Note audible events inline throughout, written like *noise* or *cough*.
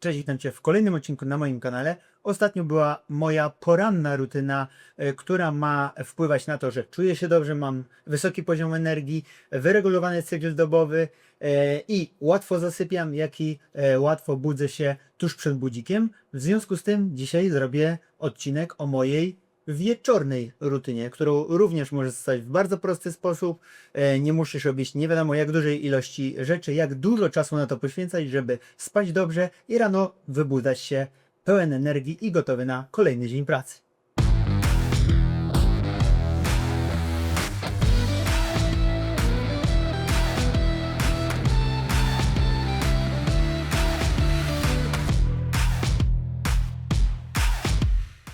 Cześć, witam Cię w kolejnym odcinku na moim kanale. Ostatnio była moja poranna rutyna, e, która ma wpływać na to, że czuję się dobrze, mam wysoki poziom energii, wyregulowany cykl dobowy e, i łatwo zasypiam, jak i e, łatwo budzę się tuż przed budzikiem. W związku z tym dzisiaj zrobię odcinek o mojej wieczornej rutynie, którą również możesz stać w bardzo prosty sposób. E, Nie musisz robić nie wiadomo jak dużej ilości rzeczy, jak dużo czasu na to poświęcać, żeby spać dobrze i rano wybudzać się pełen energii i gotowy na kolejny dzień pracy.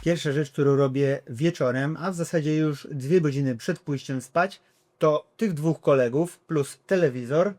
Pierwsza rzecz, którą robię wieczorem, a w zasadzie już dwie godziny przed pójściem spać, to tych dwóch kolegów plus telewizor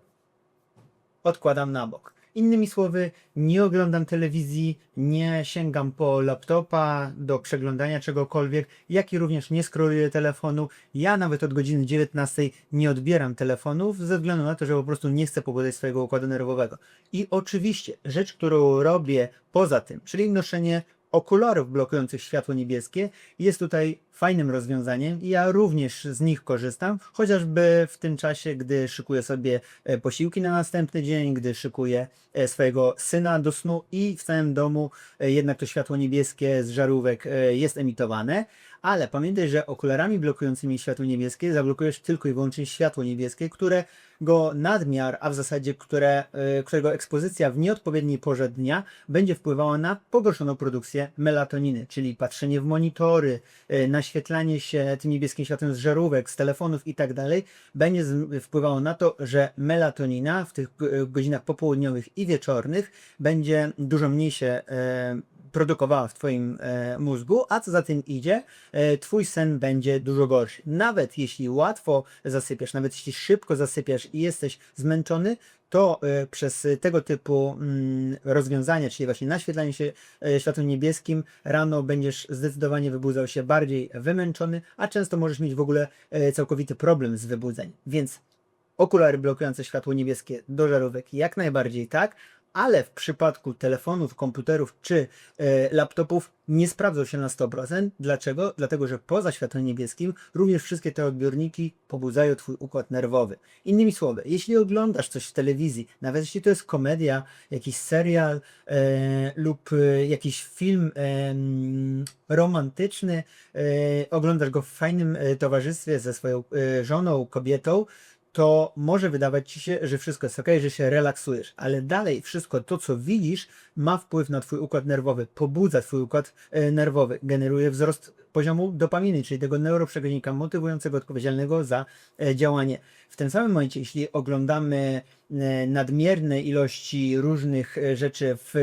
odkładam na bok. Innymi słowy, nie oglądam telewizji, nie sięgam po laptopa do przeglądania czegokolwiek, jak i również nie scrolluję telefonu. Ja nawet od godziny 19 nie odbieram telefonów ze względu na to, że po prostu nie chcę pobudzać swojego układu nerwowego. I oczywiście rzecz, którą robię poza tym, czyli noszenie okularów blokujących światło niebieskie. Jest tutaj fajnym rozwiązaniem i ja również z nich korzystam, chociażby w tym czasie, gdy szykuję sobie e, posiłki na następny dzień, gdy szykuję e, swojego syna do snu i w całym domu e, jednak to światło niebieskie z żarówek jest emitowane, ale pamiętaj, że okularami blokującymi światło niebieskie zablokujesz tylko i wyłącznie światło niebieskie, które go nadmiar, a w zasadzie które, którego ekspozycja w nieodpowiedniej porze dnia będzie wpływała na pogorszoną produkcję melatoniny, czyli patrzenie w monitory, e, naświetlanie się tym niebieskim światłem z żarówek, z telefonów i tak dalej, będzie wpływało na to, że melatonina w tych e, godzinach popołudniowych i wieczornych będzie dużo mniej się e, produkowała w Twoim e, mózgu, a co za tym idzie, Twój sen będzie dużo gorszy. Nawet jeśli łatwo zasypiasz, nawet jeśli szybko zasypiasz i jesteś zmęczony, to e, przez tego typu mm, rozwiązania, czyli właśnie naświetlanie się e, światłem niebieskim, rano będziesz zdecydowanie wybudzał się bardziej wymęczony, a często możesz mieć w ogóle e, całkowity problem z wybudzeniem. Więc okulary blokujące światło niebieskie do żarówek jak najbardziej tak, ale w przypadku telefonów, komputerów czy e, laptopów nie sprawdzą się na 100%. Dlaczego? Dlatego, że poza światłem niebieskim również wszystkie te odbiorniki pobudzają Twój układ nerwowy. Innymi słowy, jeśli oglądasz coś w telewizji, nawet jeśli to jest komedia, jakiś serial e, lub e, jakiś film e, romantyczny, e, oglądasz go w fajnym e, towarzystwie ze swoją żoną, kobietą, to może wydawać ci się, że wszystko jest ok, że się relaksujesz, ale dalej wszystko to, co widzisz, ma wpływ na twój układ nerwowy, pobudza twój układ e, nerwowy, generuje wzrost poziomu dopaminy, czyli tego neuroprzekaźnika motywującego, odpowiedzialnego za e, działanie. W tym samym momencie, jeśli oglądamy e, nadmierne ilości różnych e, rzeczy w,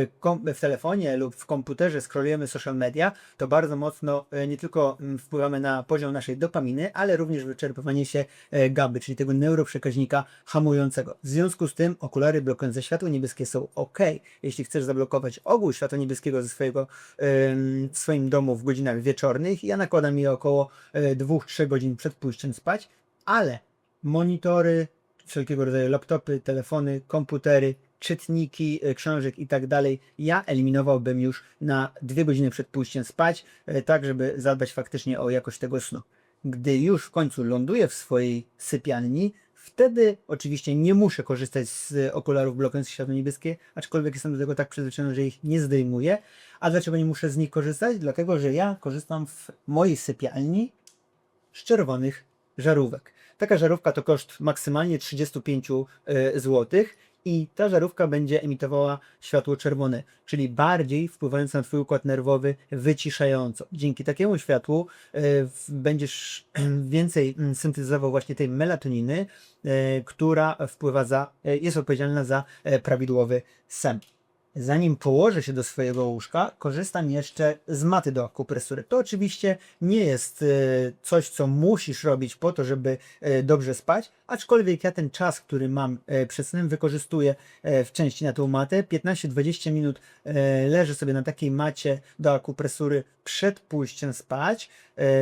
w telefonie lub w komputerze, scrollujemy social media, to bardzo mocno nie tylko mm, wpływamy na poziom naszej dopaminy, ale również wyczerpywanie się GABY, czyli tego neuroprzekaźnika hamującego. W związku z tym okulary blokujące światło niebieskie są ok. Jeśli chcesz zablokować ogół światła niebieskiego ze swojego, w swoim domu w godzinach wieczornych, ja nakładam je około 2-3 godzin przed pójściem spać, ale monitory, wszelkiego rodzaju laptopy, telefony, komputery, czytniki e, książek i tak dalej, ja eliminowałbym już na dwie godziny przed pójściem spać, e, tak żeby zadbać faktycznie o jakość tego snu. Gdy już w końcu ląduję w swojej sypialni, wtedy oczywiście nie muszę korzystać z e, okularów blokujących światło niebieskie, aczkolwiek jestem do tego tak przyzwyczajony, że ich nie zdejmuję. A dlaczego nie muszę z nich korzystać? Dlatego, że ja korzystam w mojej sypialni z czerwonych żarówek. Taka żarówka to koszt maksymalnie 35 zł i ta żarówka będzie emitowała światło czerwone, czyli bardziej wpływając na Twój układ nerwowy wyciszająco. Dzięki takiemu światłu e, będziesz *clears throat* więcej mm, syntezował właśnie tej melatoniny, e, która wpływa za, e, jest odpowiedzialna za prawidłowy sen. Zanim położę się do swojego łóżka, korzystam jeszcze z maty do akupresury. To oczywiście nie jest e, coś, co musisz robić po to, żeby e, dobrze spać, aczkolwiek ja ten czas, który mam e, przed snem, wykorzystuję w części na tą matę. 15-20 minut leżę sobie na takiej macie do akupresury przed pójściem spać.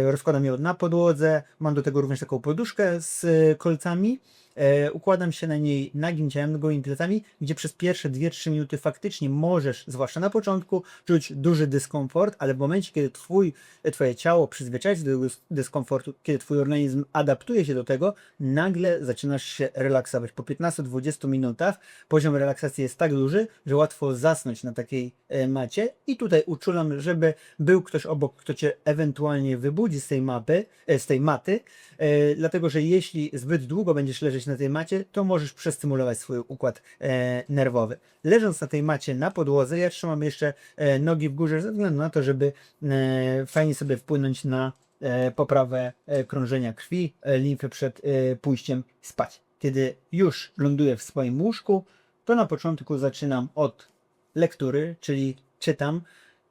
Rozkładam ją na podłodze, mam do tego również taką poduszkę z kolcami e, układam się na niej nagim ciałem, gołymi plecami, gdzie przez pierwsze 2-3 minuty faktycznie możesz, zwłaszcza na początku, czuć duży dyskomfort, ale w momencie, kiedy twój, twoje ciało przyzwyczaja się do dyskomfortu, kiedy twój organizm adaptuje się do tego, nagle zaczynasz się relaksować. Po 15-20 minutach poziom relaksacji jest tak duży, że łatwo zasnąć na takiej e, macie i tutaj uczulam, żeby był ktoś obok, kto cię ewentualnie wybudzi z tej mapy, e, z tej maty, e, dlatego że jeśli zbyt długo będziesz leżeć na tej macie, to możesz przestymulować swój układ e, nerwowy. Leżąc na tej macie na podłodze, ja trzymam jeszcze e, nogi w górze ze względu na to, żeby e, fajnie sobie wpłynąć na e, poprawę e, krążenia krwi, e, limfy przed e, pójściem spać. Kiedy już ląduję w swoim łóżku, to na początku zaczynam od lektury, czyli czytam.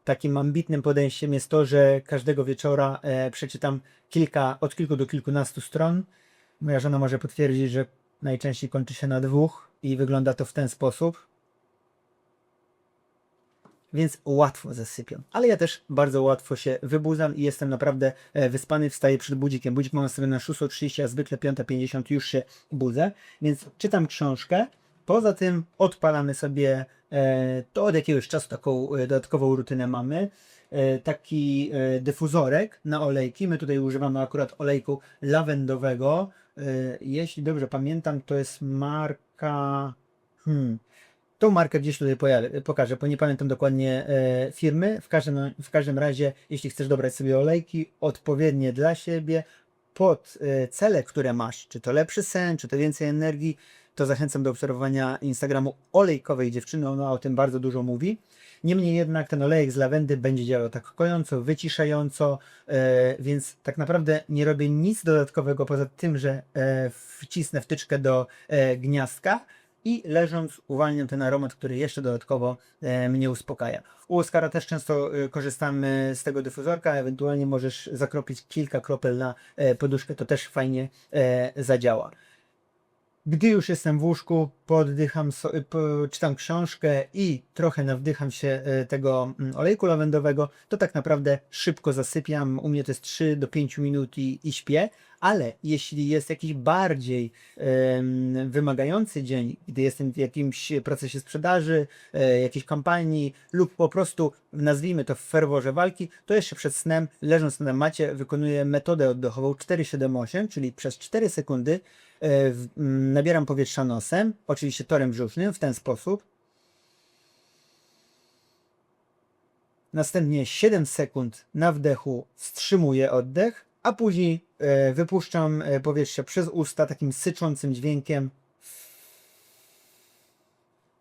Takim ambitnym podejściem jest to, że każdego wieczora e, przeczytam kilka, od kilku do kilkunastu stron. Moja żona może potwierdzić, że najczęściej kończy się na dwóch i wygląda to w ten sposób. Więc łatwo zasypiam. Ale ja też bardzo łatwo się wybudzam i jestem naprawdę e, wyspany. Wstaję przed budzikiem. Budzik mam sobie na 6.30, a zwykle 5.50 już się budzę. Więc czytam książkę. Poza tym odpalamy sobie to od jakiegoś czasu taką e, dodatkową rutynę mamy. E, taki e, dyfuzorek na olejki. My tutaj używamy akurat olejku lawendowego. E, jeśli dobrze pamiętam, to jest marka. Hmm, Tą markę gdzieś tutaj pokażę, bo nie pamiętam dokładnie e, firmy. W każdym, w każdym razie, jeśli chcesz dobrać sobie olejki odpowiednie dla siebie, pod e, cele, które masz, czy to lepszy sen, czy to więcej energii, to zachęcam do obserwowania Instagramu olejkowej dziewczyny. Ona o tym bardzo dużo mówi. Niemniej jednak ten olejek z lawendy będzie działał tak kojąco, wyciszająco, e, więc tak naprawdę nie robię nic dodatkowego poza tym, że e, wcisnę wtyczkę do e, gniazdka i leżąc uwalniam ten aromat, który jeszcze dodatkowo mnie uspokaja. U Oskara też często korzystamy z tego dyfuzorka, ewentualnie możesz zakropić kilka kropel na poduszkę, to też fajnie zadziała. Gdy już jestem w łóżku, poddycham, po, czytam książkę i trochę nawdycham się e, tego mm, olejku lawendowego, to tak naprawdę szybko zasypiam. U mnie to jest 3 do 5 minut i, i śpię, ale jeśli jest jakiś bardziej wymagający dzień, gdy jestem w jakimś procesie sprzedaży, e, jakiejś kampanii lub po prostu nazwijmy to w ferworze walki, to jeszcze przed snem, leżąc na macie, wykonuję metodę oddechową 478, czyli przez 4 sekundy e, w, nabieram powietrza nosem, oczywiście torem brzusznym, w ten sposób. Następnie 7 sekund na wdechu wstrzymuję oddech, a później e, wypuszczam e, powietrze przez usta takim syczącym dźwiękiem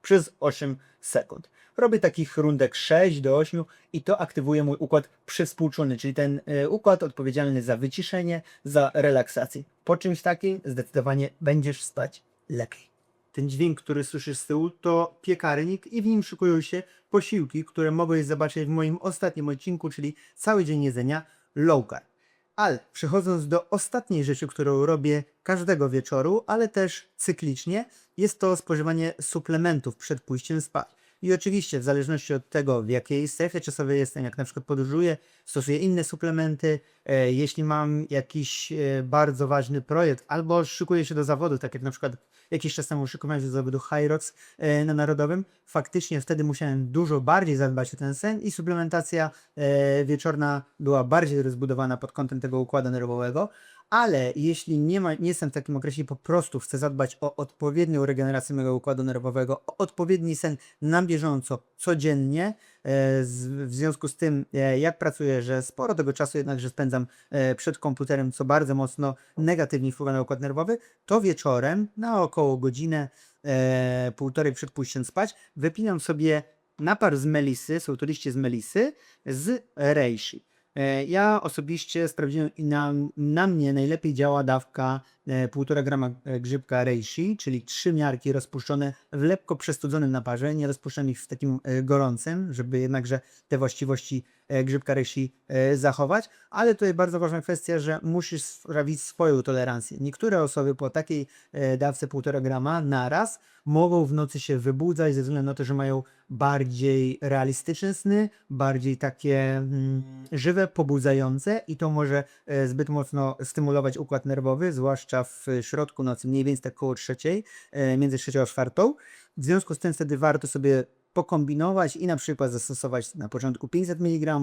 przez 8 sekund. Robię takich rundek 6 do 8 i to aktywuje mój układ przywspółczulny, czyli ten e, układ odpowiedzialny za wyciszenie, za relaksację. Po czymś takim zdecydowanie będziesz spać lepiej. Ten dźwięk, który słyszysz z tyłu, to piekarnik i w nim szykują się posiłki, które mogłeś zobaczyć w moim ostatnim odcinku, czyli cały dzień jedzenia low carb. Ale przechodząc do ostatniej rzeczy, którą robię każdego wieczoru, ale też cyklicznie, jest to spożywanie suplementów przed pójściem spać. I oczywiście, w zależności od tego, w jakiej strefie czasowej jestem, jak na przykład podróżuję, stosuję inne suplementy. E, jeśli mam jakiś e, bardzo ważny projekt, albo szykuję się do zawodu, tak jak na przykład jakiś czas temu szykowałem się do zawodu Hyrox e, na Narodowym, faktycznie wtedy musiałem dużo bardziej zadbać o ten sen i suplementacja wieczorna była bardziej rozbudowana pod kątem tego układu nerwowego. Ale jeśli nie, ma, nie jestem w takim okresie i po prostu chcę zadbać o odpowiednią regenerację mojego układu nerwowego, o odpowiedni sen na bieżąco, codziennie, e, w związku z tym, e, jak pracuję, że sporo tego czasu jednakże spędzam e, przed komputerem, co bardzo mocno negatywnie wpływa na układ nerwowy, to wieczorem na około godzinę, półtorej przed pójściem spać, wypinam sobie napar z melisy, są to liście z melisy, z reishi. E, Ja osobiście sprawdziłem i na, na mnie najlepiej działa dawka e, 1,5 grama e, grzybka reishi, czyli trzy miarki rozpuszczone w lekko przestudzonym naparze. Nie rozpuszczam ich w takim e, gorącym, żeby jednakże te właściwości e, grzybka reishi e, zachować. Ale tutaj bardzo ważna kwestia, że musisz sprawić swoją tolerancję. Niektóre osoby po takiej e, dawce 1,5 grama naraz mogą w nocy się wybudzać ze względu na to, że mają bardziej realistyczny sny, bardziej takie mm, żywe pobudzające i to może e, zbyt mocno stymulować układ nerwowy, zwłaszcza w środku nocy, mniej więcej tak koło trzeciej, e, między trzecią a czwartą. W związku z tym wtedy warto sobie pokombinować i na przykład zastosować na początku 500 mg,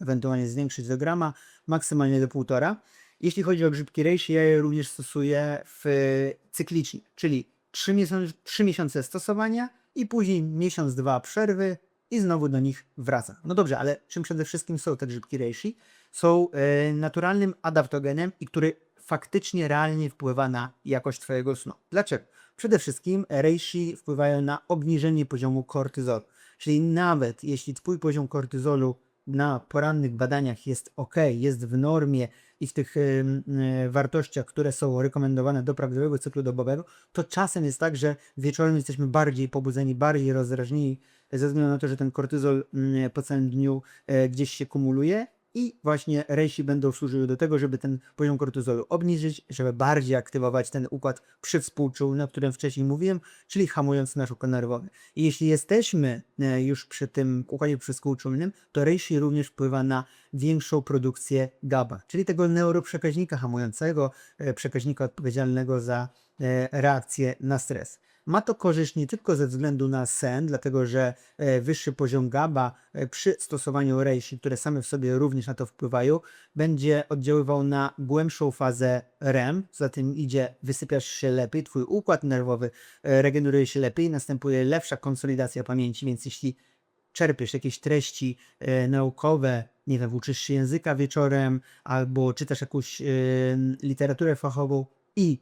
ewentualnie zwiększyć do grama, maksymalnie do 1,5. Jeśli chodzi o grzybki reishi, ja je również stosuję w cyklicznie, czyli 3, miesiące, 3 miesiące stosowania i później miesiąc, dwa przerwy i znowu do nich wracam. No dobrze, ale czym przede wszystkim są te grzybki reishi? Są e, naturalnym adaptogenem i który faktycznie realnie wpływa na jakość Twojego snu. Dlaczego? Przede wszystkim reishi wpływają na obniżenie poziomu kortyzolu. Czyli nawet jeśli Twój poziom kortyzolu na porannych badaniach jest ok, jest w normie i w tych em, e, wartościach, które są rekomendowane do prawidłowego cyklu dobowego, to czasem jest tak, że wieczorem jesteśmy bardziej pobudzeni, bardziej rozdrażnieni ze względu na to, że ten kortyzol mm, po całym dniu e, gdzieś się kumuluje i właśnie rejsi będą służyły do tego, żeby ten poziom kortyzolu obniżyć, żeby bardziej aktywować ten układ przywspółczulny, o którym wcześniej mówiłem, czyli hamując nasz układ nerwowy. I jeśli jesteśmy e, już przy tym układzie przywspółczulnym, to rejsi również wpływa na większą produkcję GABA, czyli tego neuroprzekaźnika hamującego, e, przekaźnika odpowiedzialnego za e, reakcję na stres. Ma to korzyść nie tylko ze względu na sen, dlatego że e, wyższy poziom GABA e, przy stosowaniu reishi, które same w sobie również na to wpływają, będzie oddziaływał na głębszą fazę REM, za tym idzie, wysypiasz się lepiej, twój układ nerwowy e, regeneruje się lepiej, następuje lepsza konsolidacja pamięci, więc jeśli czerpiesz jakieś treści naukowe, nie wiem, uczysz się języka wieczorem, albo czytasz jakąś literaturę fachową i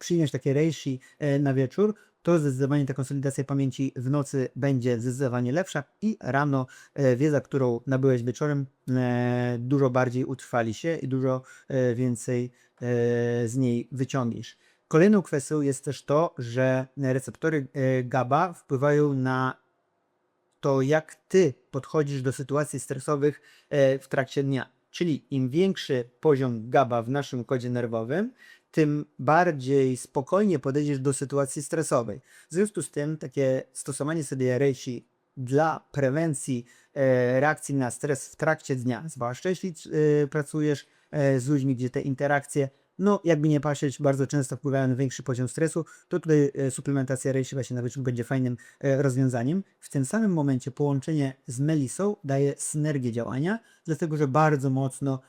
przyjmiesz takie reishi e, na wieczór, to zdecydowanie ta konsolidacja pamięci w nocy będzie zdecydowanie lepsza i rano e, wiedza, którą nabyłeś wieczorem, e, dużo bardziej utrwali się i dużo więcej z niej wyciągniesz. Kolejną kwestią jest też to, że receptory GABA wpływają na to, jak ty podchodzisz do sytuacji stresowych w trakcie dnia. Czyli im większy poziom GABA w naszym kodzie nerwowym, tym bardziej spokojnie podejdziesz do sytuacji stresowej. W związku z tym takie stosowanie sobie reishi dla prewencji e, reakcji na stres w trakcie dnia, zwłaszcza jeśli e, pracujesz e, z ludźmi, gdzie te interakcje, no jakby nie patrzeć, bardzo często wpływają na większy poziom stresu, to tutaj e, suplementacja reishi właśnie na wieczór będzie fajnym e, rozwiązaniem. W tym samym momencie połączenie z melisą daje synergię działania, dlatego że bardzo mocno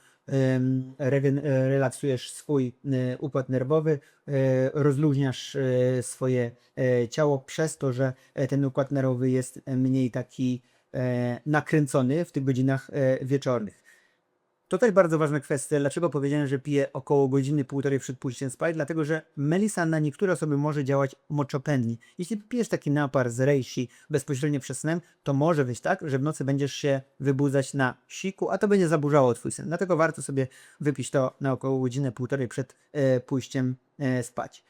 relaksujesz swój e, układ nerwowy, e, rozluźniasz e, swoje e, ciało przez to, że e, ten układ nerwowy jest e, mniej taki e, nakręcony w tych godzinach e, wieczornych. To też bardzo ważna kwestia. Dlaczego powiedziałem, że piję około godziny, półtorej przed pójściem spać? Dlatego, że melisa na niektóre osoby może działać moczopędnie. Jeśli pijesz taki napar z reishi bezpośrednio przed snem, to może być tak, że w nocy będziesz się wybudzać na siku, a to będzie zaburzało twój sen. Dlatego warto sobie wypić to na około godzinę, półtorej przed e, pójściem e, spać.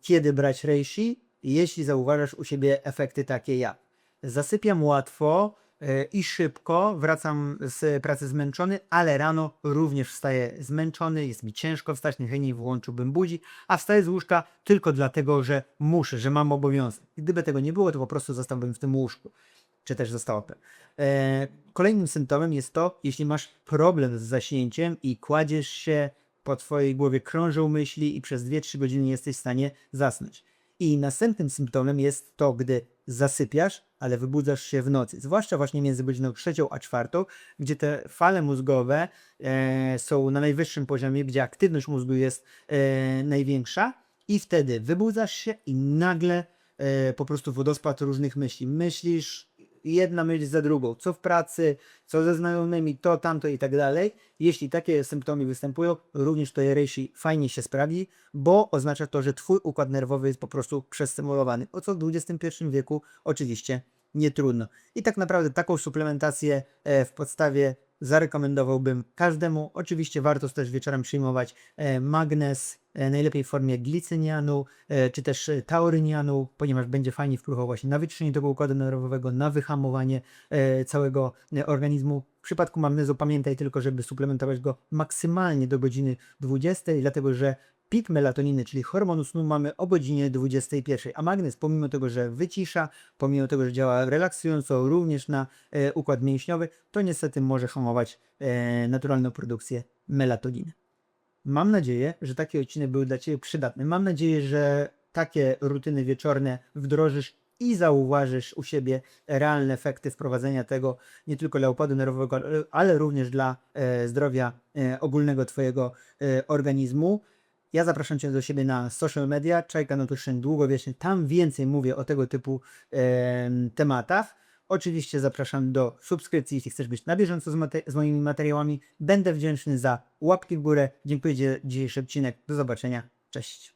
Kiedy brać reishi? Jeśli zauważasz u siebie efekty takie jak zasypiam łatwo i szybko, wracam z pracy zmęczony, ale rano również wstaję zmęczony, jest mi ciężko wstać, najchętniej włączyłbym budzi, a wstaję z łóżka tylko dlatego, że muszę, że mam obowiązek. Gdyby tego nie było, to po prostu zostałbym w tym łóżku, czy też zostałbym. E, kolejnym symptomem jest to, jeśli masz problem z zaśnięciem i kładziesz się, po twojej głowie krążą myśli i przez 2-3 godziny nie jesteś w stanie zasnąć. I następnym symptomem jest to, gdy zasypiasz, ale wybudzasz się w nocy, zwłaszcza właśnie między godziną trzecią a czwartą, gdzie te fale mózgowe e, są na najwyższym poziomie, gdzie aktywność mózgu jest e, największa i wtedy wybudzasz się i nagle e, po prostu wodospad różnych myśli. Myślisz jedna myśl za drugą, co w pracy, co ze znajomymi, to, tamto i tak dalej. Jeśli takie symptomy występują, również to reishi fajnie się sprawdzi, bo oznacza to, że twój układ nerwowy jest po prostu przestymulowany. O co w XXI wieku oczywiście nie trudno. I tak naprawdę taką suplementację e, w podstawie zarekomendowałbym każdemu. Oczywiście warto też wieczorem przyjmować e, magnez, e, najlepiej w formie glicynianu, czy też taurynianu, ponieważ będzie fajnie wpływał właśnie na wyczyszczenie tego układu nerwowego, na wyhamowanie całego organizmu. W przypadku magnezu pamiętaj tylko, żeby suplementować go maksymalnie do godziny 20, dlatego że Pik melatoniny, czyli hormonu snu, mamy o godzinie 21, a magnez, pomimo tego, że wycisza, pomimo tego, że działa relaksująco również na e, układ mięśniowy, to niestety może hamować e, naturalną produkcję melatoniny. Mam nadzieję, że taki odcinek był dla Ciebie przydatny. Mam nadzieję, że takie rutyny wieczorne wdrożysz i zauważysz u siebie realne efekty wprowadzenia tego nie tylko dla układu nerwowego, ale- ale również dla e, zdrowia e, ogólnego Twojego e, organizmu. Ja zapraszam Cię do siebie na social media, Czajka Nutrition długowieczny, tam więcej mówię o tego typu em, tematach. Oczywiście zapraszam do subskrypcji, jeśli chcesz być na bieżąco z, z moimi materiałami. Będę wdzięczny za łapki w górę. Dziękuję za dzisiejszy odcinek. Do zobaczenia. Cześć.